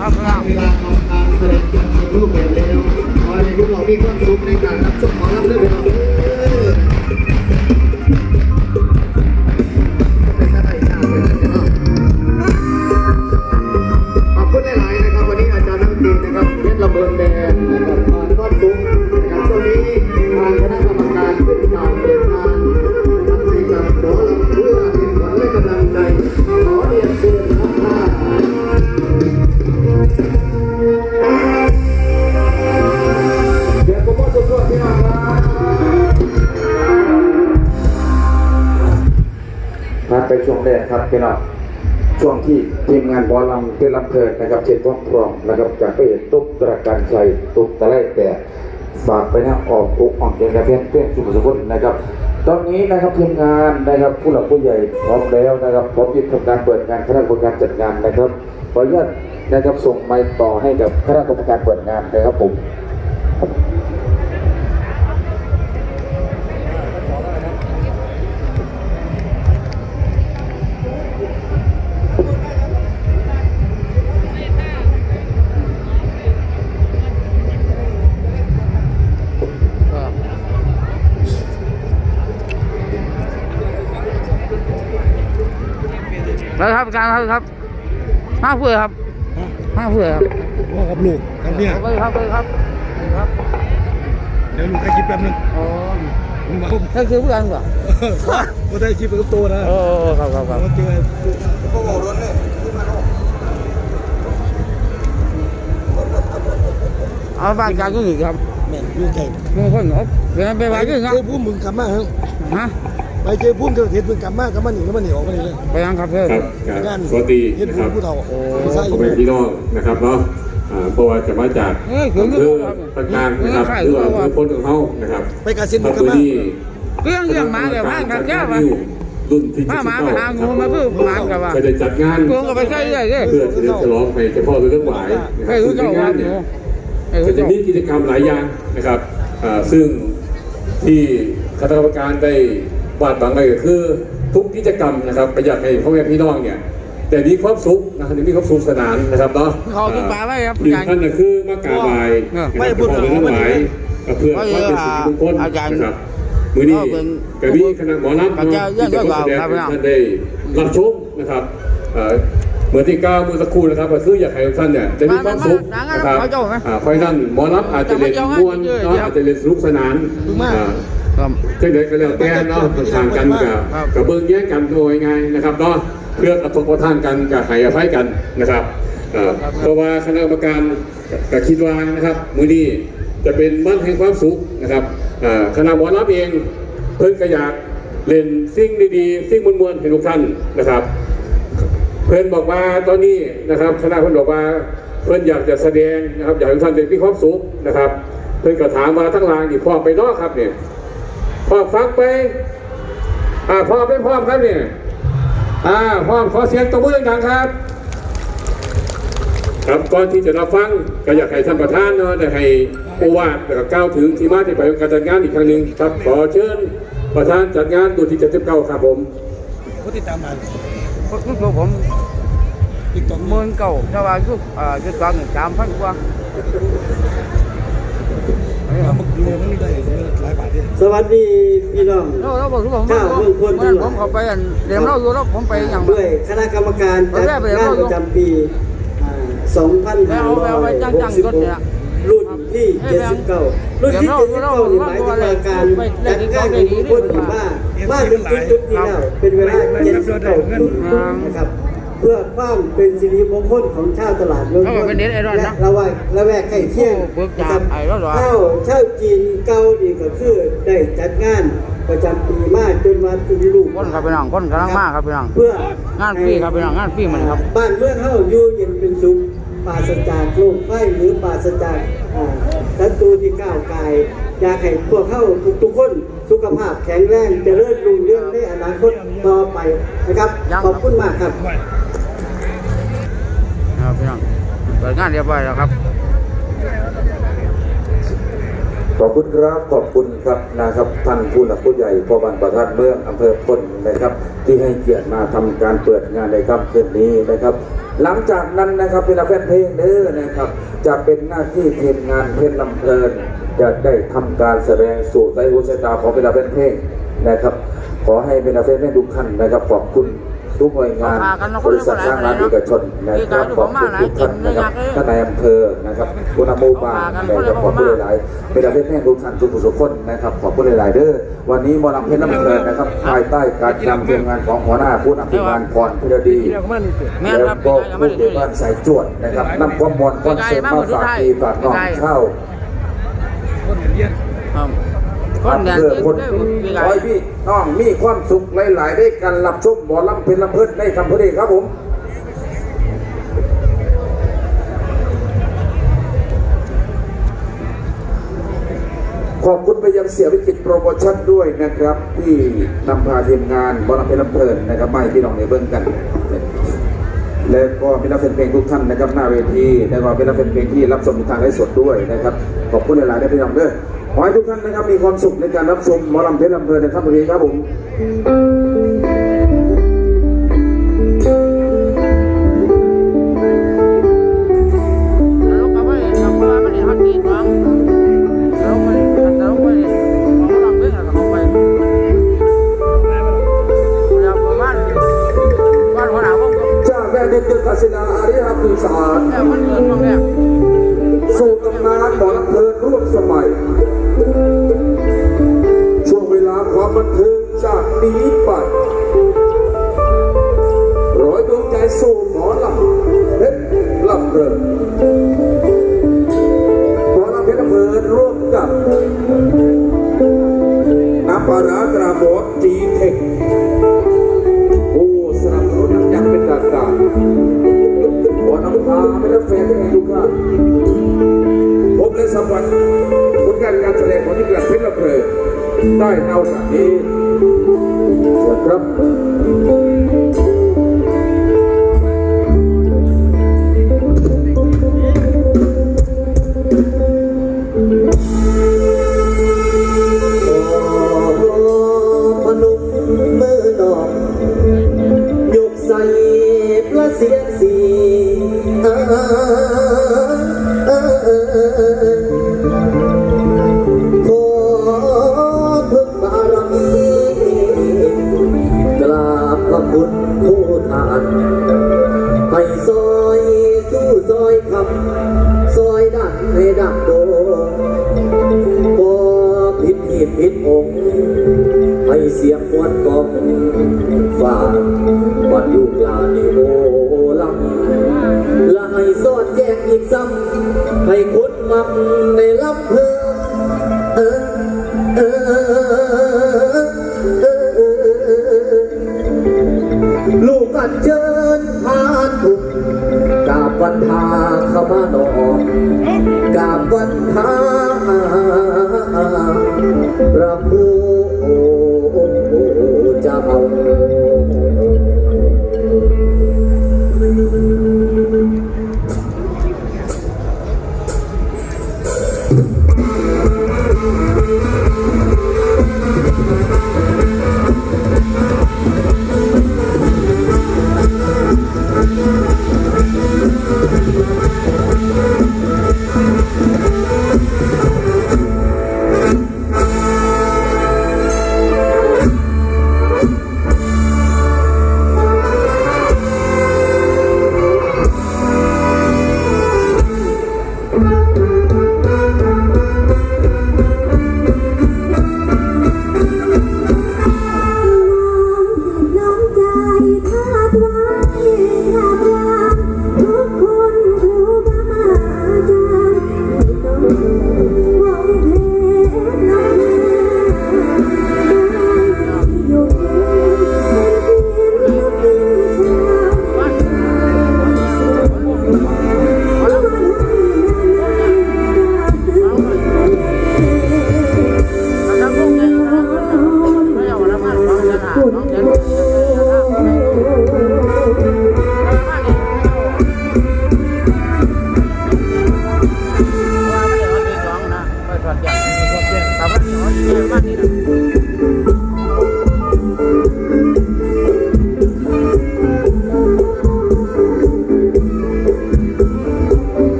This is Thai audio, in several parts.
ครั ครับพี่น้องช่วงที่ทีมงานบอลำเป็นลำเพลินนะครับเช่นท้องพรองนะครับจากไปเห็นตุ๊กตระการชัยตุ๊กตะไลแต่ฝากไปนะออกอกอ่อกเกณฑ์กระเพี้ยนเพื่อนสุภสุขนะครับ ตอนนี้นะครับทีมงานนะครับผู้หลักผู้ใหญ่พร้อมแล้วนะครับพร้อมที่ทำการเปิดงานคณะกรรมการจัดงานนะครับขออนุญาตนะครับส่งไม้ต่อให้กับคณะกรรมการเปิดงานนะครับผม อาจารย์ครับครับห้าเพื่อครับห้าเพื่อครับพ่อกับลูกกับเนี่ยไปครับไปครับครับ เดี๋ยวลูกให้คลิปแป๊บนึงอ๋อมึงมานั่นคือเพื่อนเหรอก็ได้คลิปกับตัวนะโอ้ครับครับครับเจอเอาบ้านกลางก็หนึ่งครับแม่นอยู่ไกลมึงคนเหรอเป็นไปไว้ยังครับเจอพุ่มมึงกลับมาเหรอฮะไป เจอพุ่มเจอเห็ดมึงกลับมากลับมาหนีกลับมาหนีออกมาหนีเลย ไปยังครับเพื่อนครับครับสวัสดีเห็ดนะพุ่คมรับผู้เฒ่าโอ้ใช่พ่อแม่พี่น้องนะครับเนาะอ่าเพราะว่าจะมาจากเฮ้ยถึงอำก็เภรู้อครับต่างๆนะครับเออหรือว่าใช่อำเภอพ้นของเขานะครับไปกาเซ็นคมึรังบกลับวันมานี้เรื่องเรื่องหมาเดี๋ยวพากันแก้วะรุ่นที่พาหมาไปหางูมาเพื่อหมากันวะจะได้จัดงานพวงก็ไปใช่เรื่อยเรื่อยเพื่อที่จะฉลองให้เจ้าพ่อเรื่องหวายนะคให้รับรู้ซึ่งเจ้าในวังานนเนี่ยให้ก็รู้จะเจ้ามีกิจกรรมหลายอย่างนะครับอ่าซึ่งที่คณะกรรมการได้ วาดบังไว้ก็คือทุกกิจกรรมนะครับประหยัดให้พ่อแม่พี่น้องเนี่ยแต่มีความสุขนะครับมีความสุขสนานนะครับเนาะเขากินปลาไว้ครับหนึ่งท่านก็คือมากราบไหว้เออไม่พูดถึงทั้งหลายก็เพื่อความเป็นสิริมงคลอาจารย์นะครับมื้อนี้ก็เป็นกระบี่คณะหมอลำพระเจ้าเยี่ยมที่จะมาแสดงครับให้ท่านได้รับชมนะครับเอ่อเหมือนที่ก้าวเมื่อสักครู่นะครับก็คืออยากให้ทุกท่านเนี่ยได้มีความสุขมามามานะครับมาเจ้าไหมอ่าเพราะฉะนั้นหมอลำอาจจะเล่นม่วนเนาะอาจจะเล่นสนุกสนานอ่า ครับจังเด็กก็แล้วแต่เนาะทางกันกับครับกับเบิ้งแย่งกันโดยไงนะครับเนาะเพื่อกระทบกระทั่งกันกับให้อภัยกันนะครับเอ่อเพราะว่าคณะกรรมการก็คิดว่านะครับมื้อนี้จะเป็นวันแห่งความสุขนะครับเอ่อคณะหมอรับเองเพิ่นก็อยากเล่นสิ่งดีๆสิ่งมวลๆให้ทุกท่านนะครับ เพื่อนบอกว่าตอนนี้นะครับคณะเพื่อนบอกว่าเพื่อนอยากจะแสดงนะครับอยากให้ทุกท่านได้มีความสุขนะครับ เพื่อนก็ถามว่าทั้งรางนี่พ่อไปเนอกครับเนี่ย พ่อฟังไปอ่าพ่อไปพร้อมครับเนี่ยอ่าพร้อมขอเสียงตบมือดังๆครับ ครับก่อนที่จะรับฟังก็อยากให้ท่านประธานเนาะได้ให้โอวาทแล้วก็กล่าวถึงที่มาที่ไปของการจัดงานอีกครั้งหนึ่งครับขอเชิญประธานจัดงานตัวที่จะเจ็บเก้าครับผมเขาติดตามมาคุณครูผมติ๊กต็อกหมื่นเก่าแต่ว่าคืออ่าจุดกลางสามพันกว่า ทำมึกดูมันได้หลายบาทเนี่ยสวัสดีพี่น้องเราเราบอกทุกคนเจ้าเมืองพลเมื่อผมเข้าไปอันเรียนเราอยู่แล้วผมไปอย่างด้วยคณะกรรมการจัดงานประจำปีอ่า2566รุ่นที่ 79 รุ่นที่ 79นี่หมายถึงว่าการจัดงานของทุกคนที่มามาถึงจุดๆนี้แล้วเป็นเวลา79ปีนะครับ เพื่อความเป็นสิริมงคลของชาวตลาดเมืองพลและระแวกระแวกใกล้เคียงนะครับข้าวชาวจีนเก่านี่ก็คือได้จัดงานประจำปีมาจนมาถึงลูกคนครับพี่น้องคนกำลังมากครับพี่น้องเพื่องานฟรีครับพี่น้องงานฟรีมันครับ บ้านเมืองเฮาอยู่เย็นเป็นสุขปราศจากโรคไข้หรือปราศจากอ่าศัตรูที่ก้าวกายอยากให้พวกเขาทุกๆคนสุขภาพแข็งแรงเจริญรุ่งเรืองในอนาคตต่อไปนะครับ ขอบคุณมากครับครับ พี่น้องเปิดงานเรียบร้อยแล้วครับ ขอบคุณครับขอบคุณครับนะครับท่านผู้หลักผู้ใหญ่พ่อบันประธานเมืองอำเภอพลนะครับ ที่ให้เกียรติมาทำการเปิดงานในค่ำคืนนี้นะครับ หลังจากนั้นนะครับเป็นแฟนเพลงเด้อนะครับ จะเป็นหน้าที่ทีมงานเพชรลำเพลินจะได้ทำการแสดงสู่สายหูสายตาของเป็นแฟนเพลงนะครับ ขอให้เป็นแฟนเพลงทุกท่านนะครับขอบคุณ ทุกหน่วยงานพากันเนอะบริษัททางร้านเอกชนนะครับขอบคุณทุกท่านนะครับท่านนายอำเภอนะครับคุณอำมูบาลนะครับขอบคุณหลายๆเป็นแฟนเพลงทุกท่านทุกผู้ทุกคนนะครับขอบคุณหลายๆเด้อวันนี้หมอลำเพชรลำเพลินนะครับภายใต้การนำทีมงานของหัวหน้าผู้นำทีมงานพรพิรดีเรื่องมันนี่สิแม่นแล้วครับก็ไม่ผู้ได้ใหญ่บ้านสายจวดนะครับนำความมอนคอนเสิร์ตมาฝากทีฝากน้องเข้าคนเรียน คนแดนเพื่อเต้นคนได้พี่ไก่ขอให้พี่น้องมีความสุขหลายๆได้การรับชมหมอลำเพลินลำเพลินในคำพูดเองครับผมขอบคุณไปยังเสียวิจิตโปรโมชั่นด้วยนะครับ ที่นำพาทีมงานบอลเพลินลำเพลินนะครับมาให้พี่น้องในเบิ้งกัน แล้วก็มีนักเพลงทุกท่านนะครับหน้าเวที แล้วก็เป็นนักเพลงที่รับชมทางไลฟ์สดด้วยนะครับ ขอบคุณหลายๆนะพี่น้องเด้อ ขอให้ทุกท่านนะครับมีความสุขในการรับชมหมอลำเพชรลำเพลินในค่ำวันนี้ครับผมแล้วก็ไม่ทำอะไรไม่ได้ฮักดีน้องแล้วไม่แล้วไม่ของเราเพื่อนกับเขาไปแล้วประมาณวัน ได้เท่านี้เชิญครับ ซ้ำให้คนมักในลำเพอเ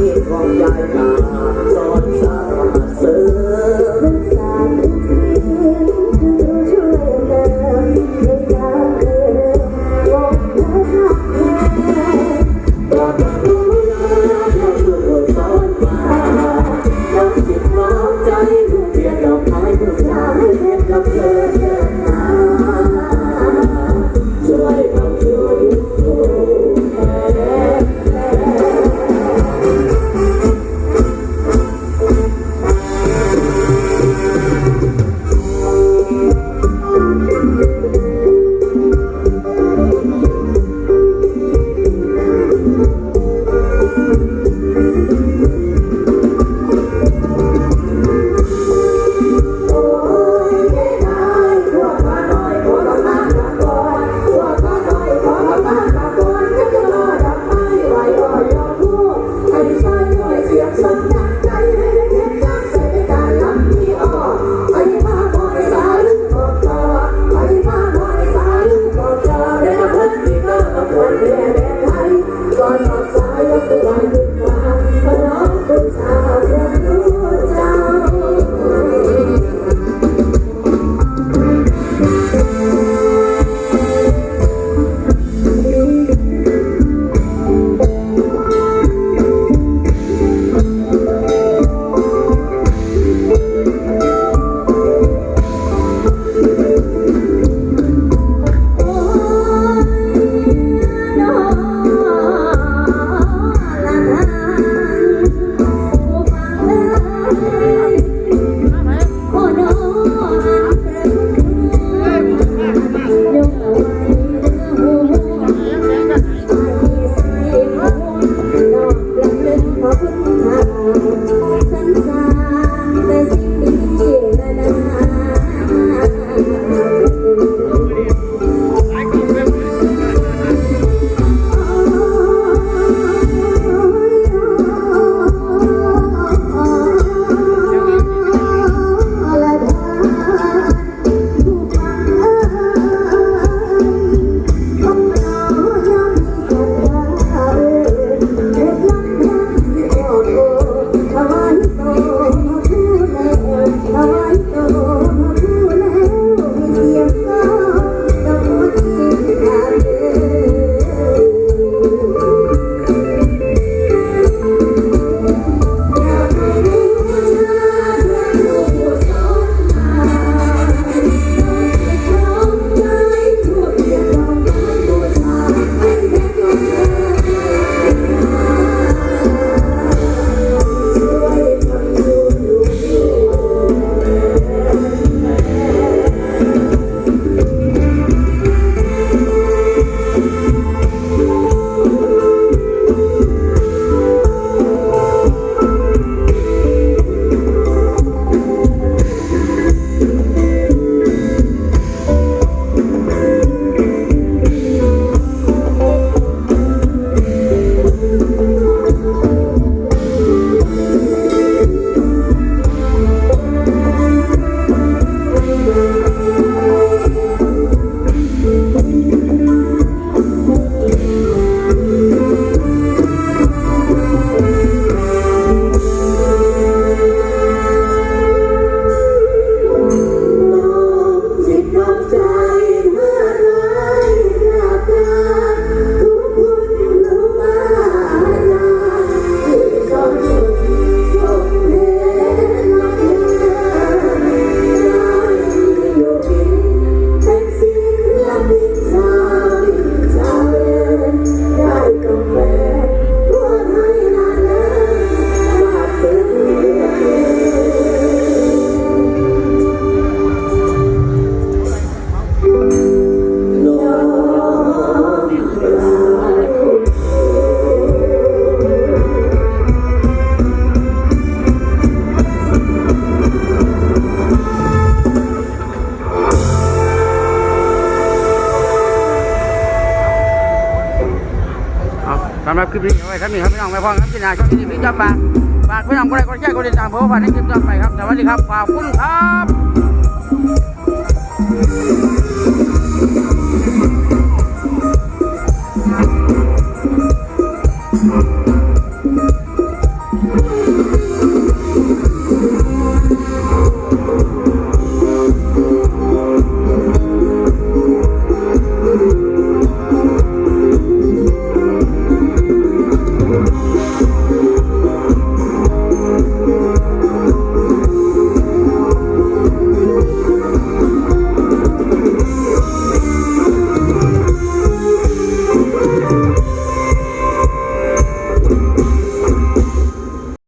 ที่ของหญ่มาซ้อนสาเสริม คลิปนี้ไว้ครับนี่ครับพี่น้องไม่พ้องครับที่นาชอบที่พี่ชอบปลาฝากพี่น้องก็ได้ก็แชร์ก็ติดตามเพื่อว่าในคลิปต่อไปครับสวัสดีครับขอบคุณครับ